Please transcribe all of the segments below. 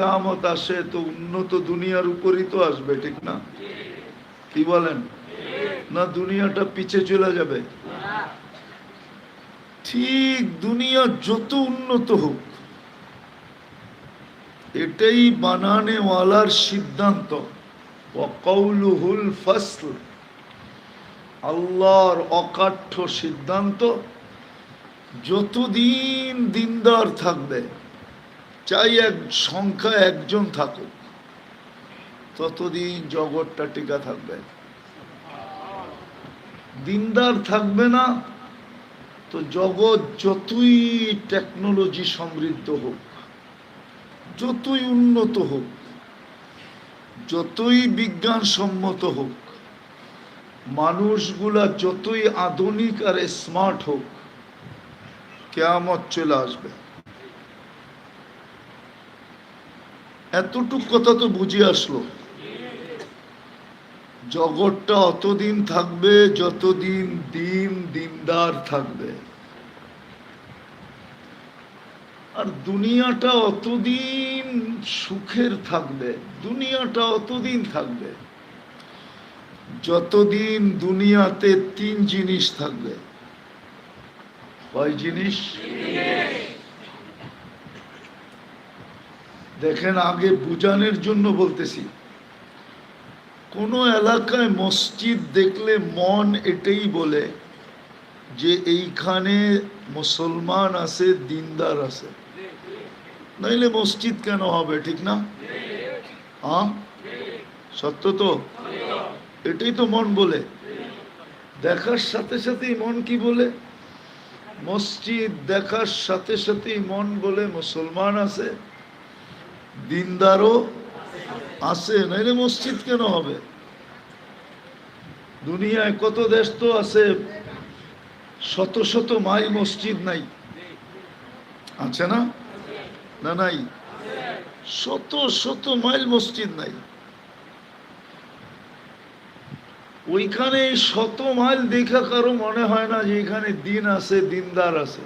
কেয়ামত আসে তো উন্নত দুনিয়ার উপরই তো আসবে, ঠিক না? কি বলেন? না, দুনিয়াটা পিছে চলে যাবে। ঠিক দুনিয়া যত উন্নত হোক, এটাই বানানেওয়ালার সিদ্ধান্ত। ওয়াকাউলুহুল ফসল, আল্লাহর অকাঠ্য সিদ্ধান্ত, যতদিন দিনদার থাকবে চাই এক সংখ্যা একজন থাকুক, ততদিন জগৎটা টিকা থাকবে। দিনদার থাকবে না, তো জগৎ যতই টেকনোলজি সমৃদ্ধ হোক, যতই উন্নত হোক, যতই বিজ্ঞান সম্মত হোক, মানুষগুলা যতই আধুনিক আর স্মার্ট হোক, কেয়ামত চলে আসবে। এতটুক কথা তো বুঝে আসলো। জগৎটা অতদিন থাকবে, যতদিন দিন দিনদার থাকবে। আর দুনিয়াটা অতদিন সুখের থাকবে, দুনিয়াটা অতদিন থাকবে। যতদিন দুনিয়াতে তিন জিনিস থাকবে। কয় জিনিস? দেখেন, আগে বুঝানোর জন্য বলতেছি। কোনো এলাকায় মসজিদ দেখলে মন এটাই বলে যে এইখানে মুসলমান আছে, দিনদার আছে। নাইলে মসজিদ কেন হবে, ঠিক না? হ্যাঁ সত্য তো? এটাই তো মন বলে। দেখার সাথে সাথেই মন কি বলে? মসজিদ দেখার সাথে সাথেই মন বলে মুসলমান আছে। দিনদারও আছে, নাইলে মসজিদ কেন হবে? দুনিয়ায় কত দেশ তো আছে, শত শত মাইল মসজিদ নাই। আছে না? না নাই? শত শত মাইল মসজিদ নাই। ওইখানে শত মাইল দেখা কারও মনে হয় না যে এখানে দিন আছে, দিনদার আছে।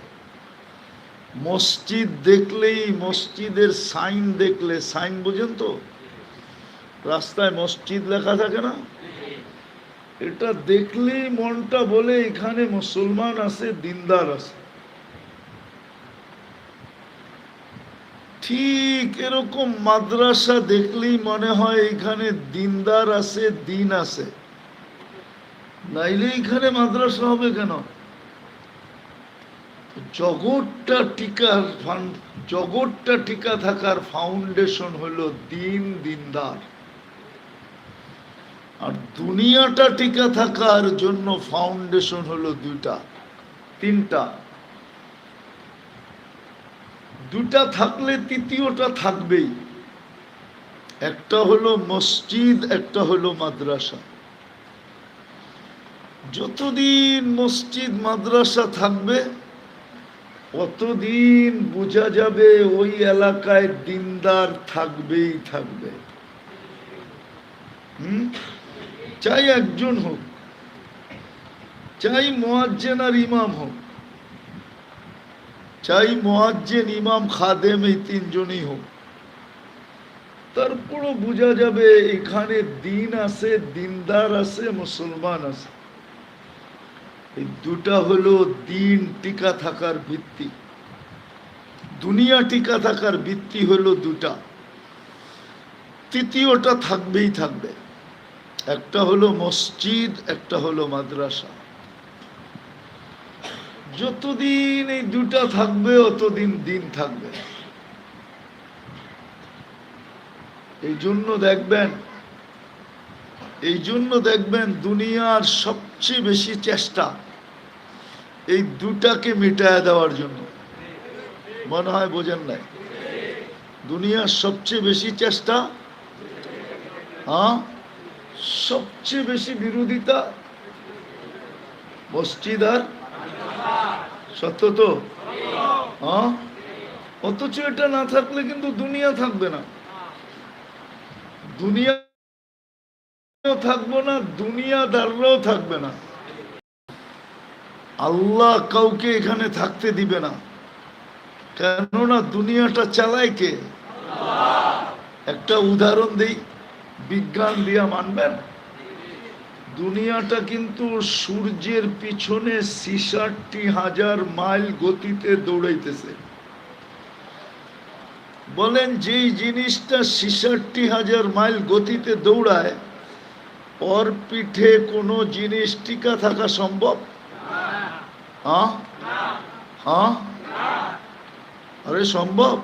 মসজিদ দেখলেই, মসজিদের সাইন দেখলে, সাইন বুঝেন তো? রাস্তায় মসজিদ লেখা থাকে না? এটা দেখলেই মনটা বলে, এখানে মুসলমান আছে, দিনদার আছে। ঠিক এরকম মাদ্রাসা দেখলেই মনে হয়, এখানে দিনদার আছে, দিন আছে। নাইলে এখানে মাদ্রাসা হবে কেন? জগৎটা টিকার জগৎটা টিকা থাকার ফাউন্ডেশন হলো দিন দিনদার। আর দুনিয়াটা টিকা থাকার জন্য ফাউন্ডেশন হলো দুইটা, তিনটা। দুটা থাকলে তৃতীয়টা থাকবেই। একটা হলো মসজিদ, একটা হলো মাদ্রাসা। যতদিন মসজিদ, মাদ্রাসা থাকবে অতদিন বোঝা যাবে ওই এলাকায় দিনদার থাকবেই থাকবে। হুম? চাই একজন হোক। চাই মোয়াজ্জেন আর ইমাম হোক। চাই মোয়াজ্জেন, ইমাম, খাদেম এই তিনজনই হোক। তারপরও বোঝা যাবে এখানে দিন আছে, দিনদার আছে, মুসলমান আছে। এই দুটা হলো দিন টিকা থাকার ভিত্তি। দুনিয়া টিকা থাকার ভিত্তি হলো দুটা। তৃতীয়টা থাকবেই থাকবে। একটা হলো মসজিদ, একটা হলো মাদ্রাসা। যতদিন এই দুটা থাকবে, অতদিন দিন থাকবে। এই জন্য দেখবেন, এই জন্য দেখবেন দুনিয়ার সবচেয়ে বেশি চেষ্টা এই দুটাকে মিটায় দেওয়ার জন্য। মনে হয় বোঝেন নাই। দুনিয়ার সবচেয়ে বেশি চেষ্টা হ্যাঁ সবচেয়ে বেশি বিরোধিতা মসজিদ আর সত্য তো? হ্যাঁ অথচ এটা না থাকলে কিন্তু দুনিয়া থাকবে না। দুনিয়া থাকব না দুনিয়া দুনিয়াদাররাও থাকবে না। আল্লাহ কাউকে এখানে থাকতে দিবে না। কেননা দুনিয়াটা চালায় কে? একটা উদাহরণ দিই, বিজ্ঞান দিয়া মানবেন? দুনিয়াটা কিন্তু সূর্যের পিছনে ছিষট্টি হাজার মাইল গতিতে দৌড়াইতেছে। বলেন যেই জিনিসটা ছিষট্টি হাজার মাইল গতিতে দৌড়ায় ওর পিঠে কোনো জিনিস টিকা থাকা সম্ভব? হ্যাঁ? হ্যাঁ? আরে, সম্ভব?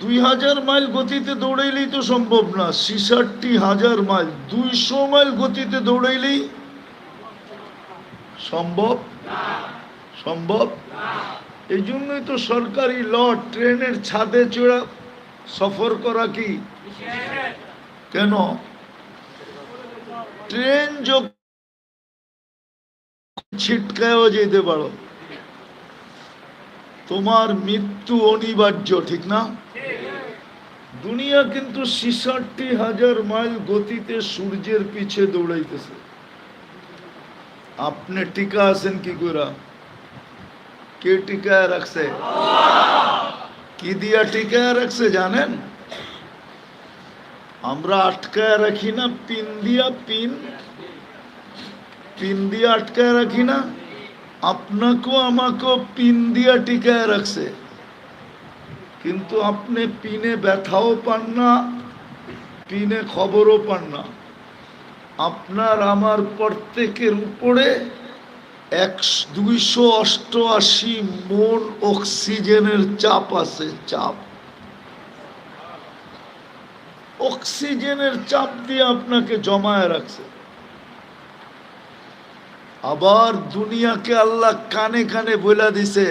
দুই হাজার মাইল গতিতে দৌড়াইলেই তো সম্ভব না। ছিষট্টি হাজার মাইল, দুইশো মাইল গতিতে দৌড়াইলেই সম্ভব? সম্ভব? এই জন্যই তো সরকারি ল, ট্রেনের ছাদে চড়া সফর করা কি? কেন? ট্রেন যখন ছিটকায়ও যেতে পারো। তোমার মৃত্যু অনিবার্য, ঠিক না? দুনিয়া কিন্তু ছিষট্টি হাজার মাইল গতিতে সূর্যের পিছে দৌড়াইতেছে। আপনি টিকা আছেন কি করে কে টিকায় রাখছে? কি দিয়া টিকায় রাখছে জানেন? আমরা আটকায় রাখি না, পিন দিয়া পিন। পিন দিয়ে আটকায় রাখি না, আপনাকেও আমাকেও পিন দিয়া টিকায় রাখছে। কিন্তু আপনি পিনে ব্যথাও পান না, পিনে খবরও পান না। আপনার আমার প্রত্যেকের উপরে এক দুইশো অষ্টআশি মন অক্সিজেনের চাপ আছে, চাপ। অক্সিজেনের চাপ দিয়ে আপনাকে জমায় রাখছে। আবার দুনিয়াকে আল্লাহ কানে কানে বলে দিছে।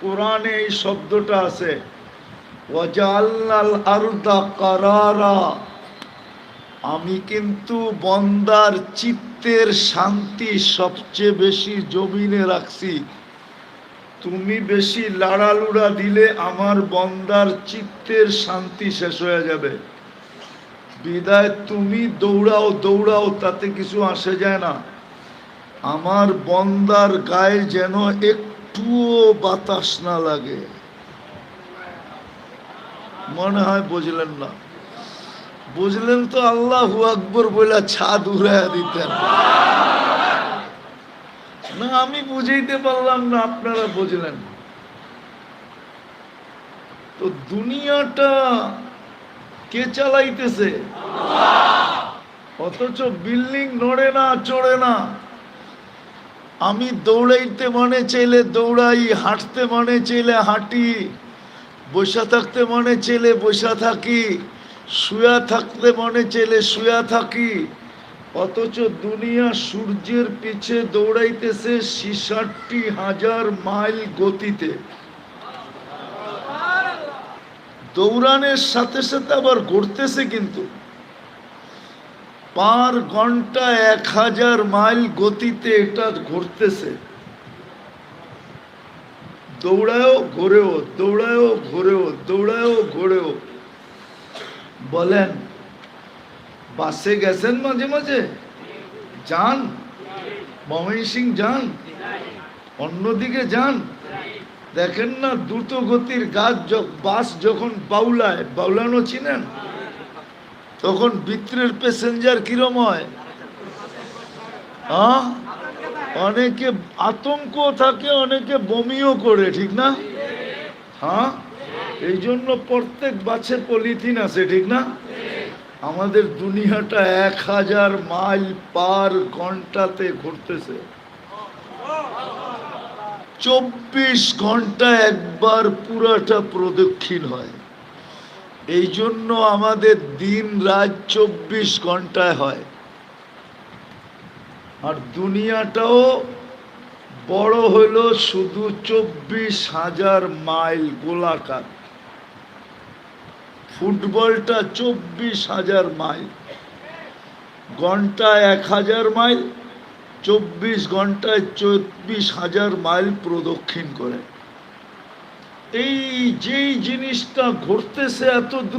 কোরআনে এই শব্দটা আছে আমি কিন্তু বন্দার চিত্তের শান্তি সবচেয়ে বেশি জমিনে রাখছি। তুমি বেশি লাড়ালুড়া দিলে আমার বন্দার চিত্তের শান্তি শেষ হয়ে যাবে। বিদায়, তুমি দৌড়াও দৌড়াও, তাতে কিছু আসে যায় না। আমার বন্দার গায়ে যেন একটুও বাতাস না লাগে। মনে হয় বুঝলেন না। বুঝলেন তো আল্লাহ আকবর বলে ছাদ উড়াইয়া দিতেন। না, আমি বুঝাইতে পারলাম না, আপনারা বুঝলেন। তো দুনিয়াটা কে চালাইতেছে? অথচ বিল্ডিং নড়ে না, চড়ে না। আমি দৌড়াইতে মনে চাইলে দৌড়াই, হাঁটতে মনে চাইলে হাঁটি, বসা থাকতে মনে চাইলে বসা থাকি, শুয়া থাকতে মনে চাইলে শুয়া থাকি, অথচ দুনিয়া সূর্যের পিছে দৌড়াইতেছে ছিষট্টি হাজার মাইল গতিতে। দৌড়ানের সাথে সাথে আবার ঘুরতেছে কিন্তু। পার ঘণ্টা এক হাজার মাইল গতিতে এটা ঘুরতেছে। দৌড়ায়ও, ঘোরেও দৌড়ায়ও ঘোরেও দৌড়ায়ও, ঘোরেও। বলেন, বাসে গেছেন মাঝে মাঝে? যান? সিং যান? অন্যদিকে যান? দেখেন না দ্রুত গতির গাছ বাস যখন বাউলায়, বাউলানো চিনেন? তখন ভিতরের প্যাসেঞ্জার কিরম হয়? হ্যাঁ? অনেকে আতঙ্ক থাকে, অনেকে বমিও করে, ঠিক না? হ্যাঁ? এই জন্য প্রত্যেক বাসে পলিথিন আছে, ঠিক না? আমাদের দুনিয়াটা এক হাজার মাইল পার ঘন্টাতে ঘুরতেছে। চব্বিশ ঘণ্টা একবার পুরাটা প্রদক্ষিণ হয়। এই জন্য আমাদের দিন রাত চব্বিশ ঘন্টায় হয়। আর দুনিয়াটাও বড় হইল শুধু চব্বিশ হাজার মাইল গোলাকার। ফুটবলটা চব্বিশ হাজার মাইল। ঘন্টায় এক হাজার মাইল, চব্বিশ ঘন্টায় চব্বিশ হাজার মাইল প্রদক্ষিণ করে। এই যেই জিনিসটা ঘটতেছে এত দ্রুত